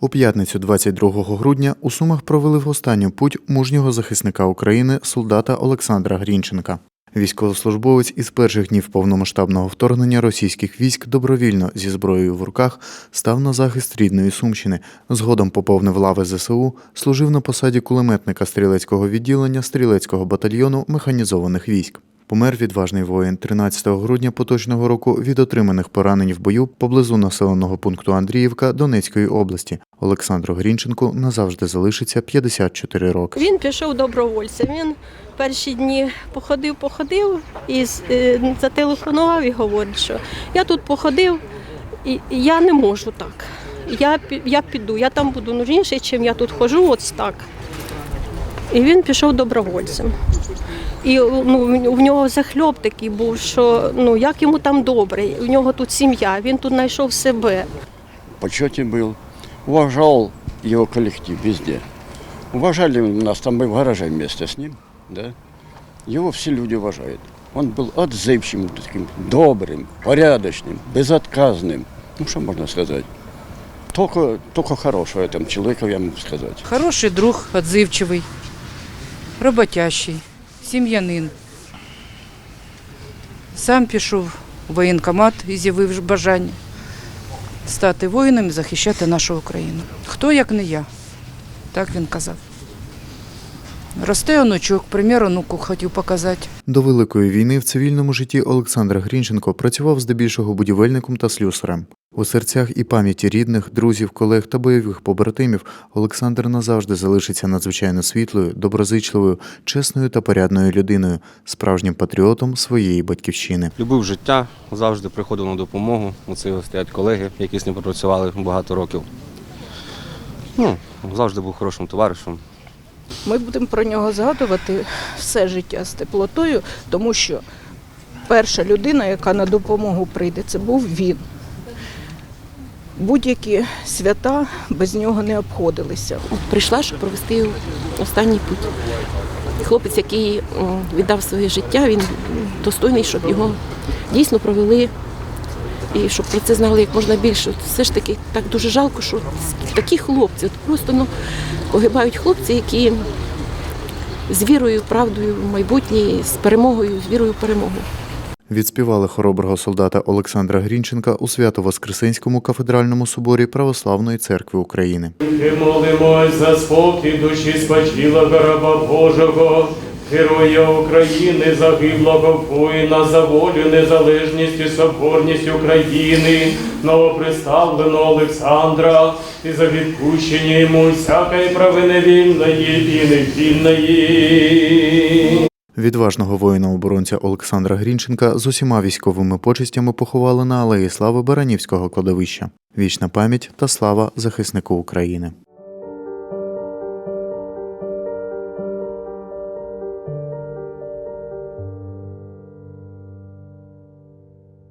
У п'ятницю, 22 грудня, у Сумах провели в останню путь мужнього захисника України солдата Олександра Грінченка. Військовослужбовець із перших днів повномасштабного вторгнення російських військ добровільно зі зброєю в руках став на захист рідної Сумщини. Згодом поповнив лави ЗСУ, служив на посаді кулеметника стрілецького відділення стрілецького батальйону механізованих військ. Помер відважний воїн 13 грудня поточного року від отриманих поранень в бою поблизу населеного пункту Андріївка Донецької області. Олександру Грінченку назавжди залишиться 54 роки. Він пішов добровольцем. Він перші дні походив, походив і е, зателефонував і говорить, що я тут походив, і я не можу так. Я, я піду, я там буду нужніший, чим я тут ходжу, ось так. І він пішов добровольцем. І ну, в нього захльоп такий був, що ну як йому там добре, у нього тут сім'я, він тут знайшов себе. в почете был, уважал его коллектив везде. Уважали нас, там мы в гараже вместе с ним, да. Его все люди уважают. Он был отзывчивым, таким добрым, порядочным, безотказным. Ну, что можно сказать? Только, только хорошего этом человеку я могу сказать. Хороший друг, отзивчивий, роботящий, сім'янин. Сам пішов у воєнкомат і з'явив бажання стати воїном і захищати нашу Україну. Хто як не я, так він казав. Росте онучок, примір онуку хотів показати. До Великої війни в цивільному житті Олександр Грінченко працював здебільшого будівельником та слюсарем. У серцях і пам'яті рідних, друзів, колег та бойових побратимів Олександр назавжди залишиться надзвичайно світлою, доброзичливою, чесною та порядною людиною, справжнім патріотом своєї батьківщини. Любив життя, завжди приходив на допомогу. Оце ось стоять колеги, які з ним працювали багато років. Ну, завжди був хорошим товаришем. Ми будемо про нього згадувати все життя з теплотою, тому що перша людина, яка на допомогу прийде, це був він. Будь-які свята без нього не обходилися. прийшла, щоб провести останній путь. Хлопець, який віддав своє життя, він достойний, щоб його дійсно провели і щоб про це знали як можна більше. От Все ж таки так дуже жалко, що такі хлопці, от просто ну, погибають хлопці, які з вірою, правдою в майбутнє, з перемогою, з вірою в перемогу. Відспівали хороброго солдата Олександра Грінченка у Свято-Воскресенському кафедральному соборі Православної церкви України. І молимось за спокій душі спочилого раба Божого, героя України, загиблого воїна за волю, незалежність і соборність України, новоприставленого Олександра, і за відпущення йому всякої правини вільної і невільної. Відважного воїна-оборонця Олександра Грінченка з усіма військовими почестями поховали на алеї слави Баранівського кладовища. Вічна пам'ять та слава захиснику України.